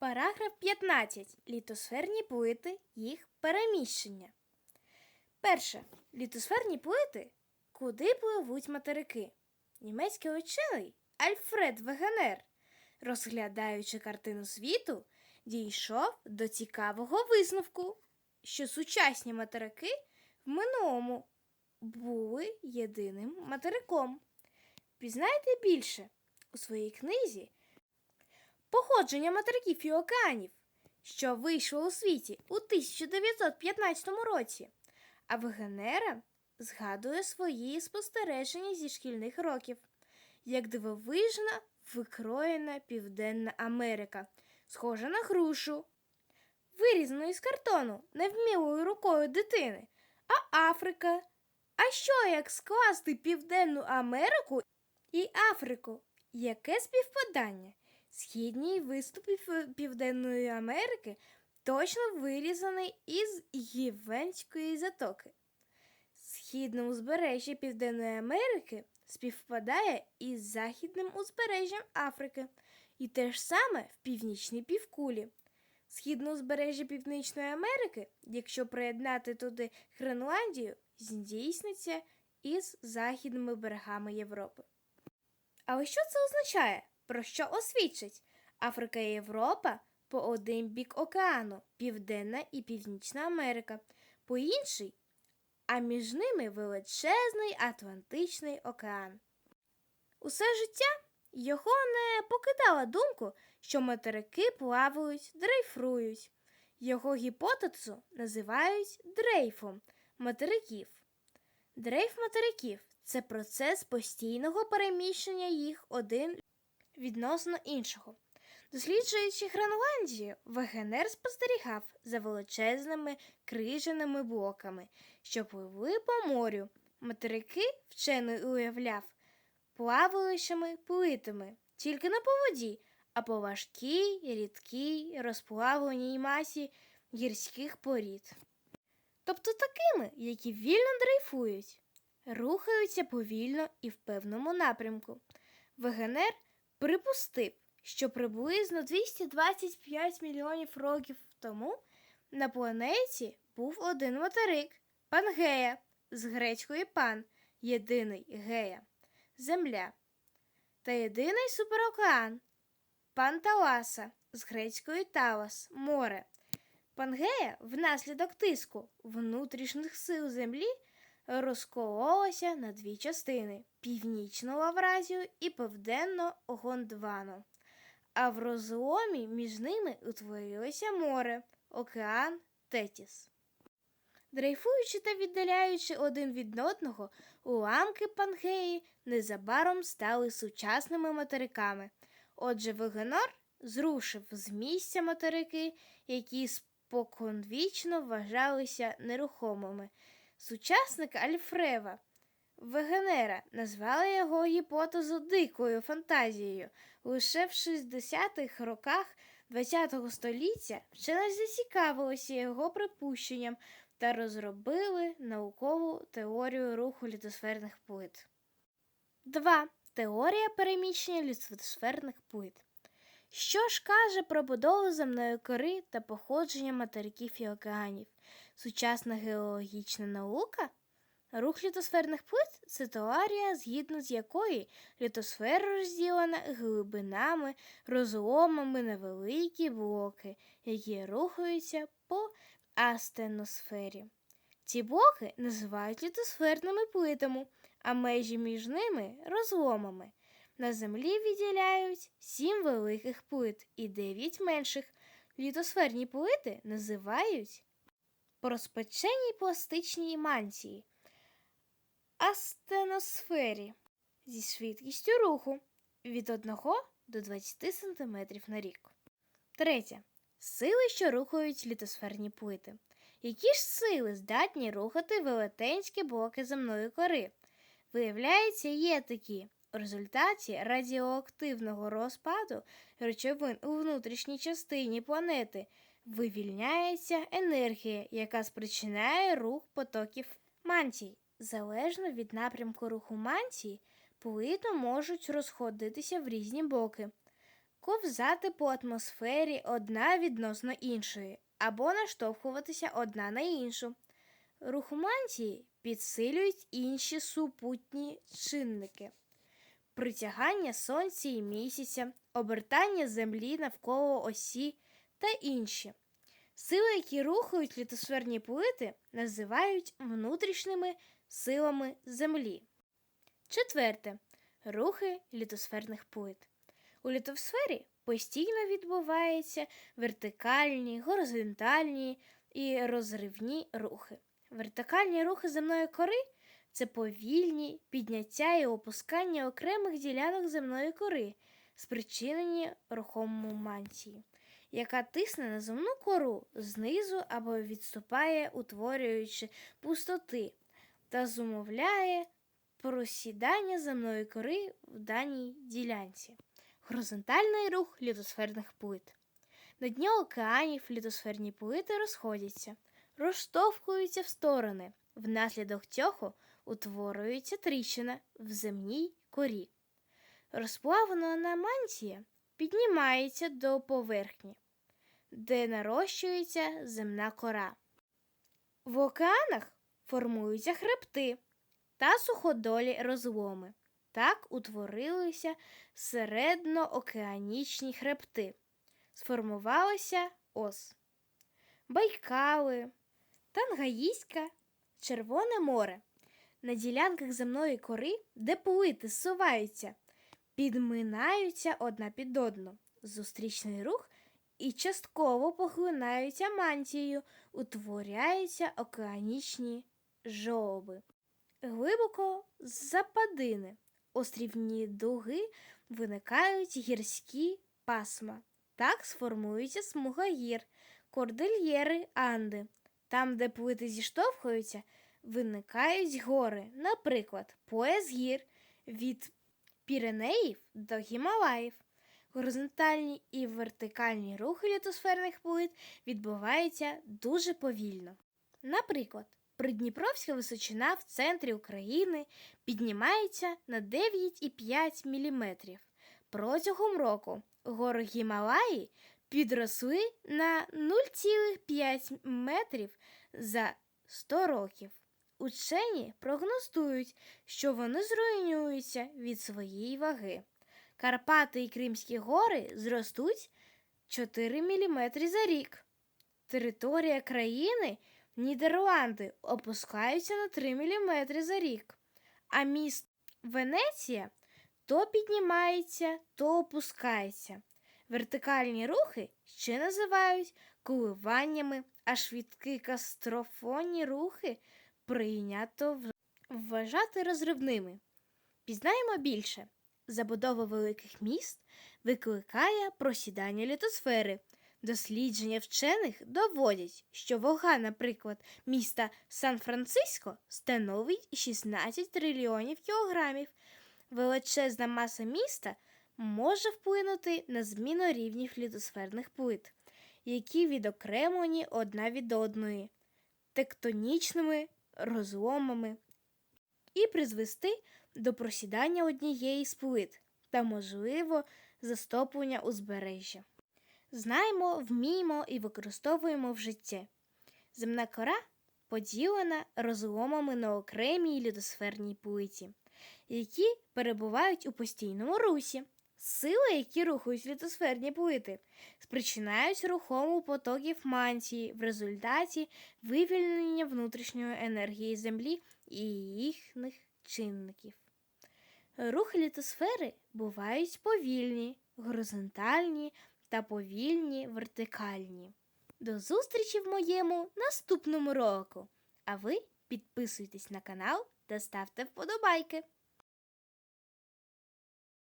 Параграф 15. Літосферні плити, їх переміщення. Перше. Літосферні плити. Куди пливуть материки? Німецький учений Альфред Вегенер, розглядаючи картину світу, дійшов до цікавого висновку, що сучасні материки в минулому були єдиним материком. Пізнайте більше у своїй книзі Походження материків і океанів, що вийшло у світі у 1915 році, а Вегенера згадує свої спостереження зі шкільних років, як дивовижна викроєна Південна Америка, схожа на грушу, вирізану із картону невмілою рукою дитини, а Африка. А що як скласти Південну Америку і Африку? Яке співпадання? Східній виступ Південної Америки точно вирізаний із Гівенської затоки. Східне узбережжя Південної Америки співпадає із західним узбережжям Африки, і те ж саме в північній півкулі. Східне узбережжя Північної Америки, якщо приєднати туди Гренландію, здійсниться із західними берегами Європи. Але що це означає? Про що освідчить? Африка і Європа по один бік океану, Південна і Північна Америка, по інший, а між ними величезний Атлантичний океан. Усе життя його не покидала думку, що материки плавають, дрейфують. Його гіпотезу називають дрейфом материків. Дрейф материків це процес постійного переміщення їх один відносно іншого. Досліджуючи Гренландію, Вегенер спостерігав за величезними крижаними блоками, що пливли по морю. Материки вчений уявляв плаваючими плитами, тільки не по воді, а по важкій, рідкій, розплавленій масі гірських порід. Тобто такими, які вільно дрейфують, рухаються повільно і в певному напрямку. Вегенер припустив, що приблизно 225 мільйонів років тому на планеті був один материк Пангея з грецької пан, єдиний гея, земля, та єдиний суперокеан Панталаса з грецької Талас, море. Пангея внаслідок тиску внутрішніх сил землі розкололася на дві частини північну Лавразію і південно Гондвану. А в розломі між ними утворилося море, океан Тетіс. Дрейфуючи та віддаляючи один від одного, уламки Пангеї незабаром стали сучасними материками. Отже, Вегенор зрушив з місця материки, які споконвічно вважалися нерухомими. Сучасник Альфрева Вегенера назвали його гіпотезу дикою фантазією. Лише в 60-х роках ХХ століття вчені зацікавилися його припущенням та розробили наукову теорію руху літосферних плит. 2. Теорія переміщення літосферних плит. Що ж каже про будову земної кори та походження материків і океанів? Сучасна геологічна наука? Рух літосферних плит це теорія, згідно з якої літосфера розділена глибинами, розломами на великі блоки, які рухаються по астеносфері. Ці блоки називають літосферними плитами, а межі між ними розломами. На землі відділяють сім великих плит і дев'ять менших. Літосферні плити називають проспечені пластичні мантії астеносфері зі швидкістю руху від 1 до 20 см на рік. Третє. Сили, що рухають літосферні плити. Які ж сили здатні рухати велетенські блоки земної кори? Виявляється, є такі. В результаті радіоактивного розпаду речовин у внутрішній частині планети вивільняється енергія, яка спричиняє рух потоків мантій. Залежно від напрямку руху мантії, плити можуть розходитися в різні боки. ковзати по атмосфері одна відносно іншої, або наштовхуватися одна на іншу. Рух мантії підсилюють інші супутні чинники притягання сонця і місяця, обертання землі навколо осі та інші. Сили, які рухають літосферні плити, називають внутрішніми силами Землі. Четверте. Рухи літосферних плит. У літосфері постійно відбуваються вертикальні, горизонтальні і розривні рухи. Вертикальні рухи земної кори це повільні підняття і опускання окремих ділянок земної кори, спричинені рухомою мантії, яка тисне на земну кору знизу або відступає, утворюючи пустоти, та зумовляє просідання земної кори в даній ділянці. Горизонтальний рух літосферних плит. На дні океанів літосферні плити розходяться, розштовхуються в сторони. Внаслідок цього утворюється тріщина в земній корі. Розплавлена мантія піднімається до поверхні, де нарощується земна кора. В океанах формуються хребти та суходолі розломи. Так утворилися середноокеанічні хребти. Сформувалася ос. Байкали, Тангаїська, Червоне море. На ділянках земної кори, де плити зсуваються, підминаються одна під одну. Зустрічний рух і частково поглинаються мантією, утворяються океанічні жолоби. Глибоко з западини, острівні дуги виникають гірські пасма. Так сформується смуга гір, кордильєри Анди. Там, де плити зіштовхуються, виникають гори, наприклад, пояс гір від Піренеїв до Гімалаїв. Горизонтальні і вертикальні рухи літосферних плит відбуваються дуже повільно. Наприклад, Придніпровська височина в центрі України піднімається на 9,5 мм. Протягом року гори Гімалаї підросли на 0,5 метрів за 100 років. Учені прогнозують, що вони зруйнуються від своєї ваги. Карпати і Кримські гори зростуть 4 мм за рік. Територія країни Нідерланди опускаються на 3 мм за рік, а міст Венеція то піднімається, то опускається. Вертикальні рухи ще називають коливаннями, а швидкі кастрофонні рухи прийнято вважати розривними. Пізнаємо більше. Забудова великих міст викликає просідання літосфери. Дослідження вчених доводять, що вага, наприклад, міста Сан-Франциско становить 16 трильйонів кілограмів. Величезна маса міста може вплинути на зміну рівнів літосферних плит, які відокремлені одна від одної, тектонічними розломами, і призвести до просідання однієї з плит та, можливо, застоплення узбережжя. Знаємо, вміємо і використовуємо в житті. Земна кора поділена розломами на окремій лідосферній плиті, які перебувають у постійному русі. Сили, які рухають літосферні плити, спричинають рухому потоків мантії в результаті вивільнення внутрішньої енергії Землі і їхніх чинників. Рухи літосфери бувають повільні, горизонтальні та повільні вертикальні. До зустрічі в моєму наступному року! А ви підписуйтесь на канал та ставте вподобайки.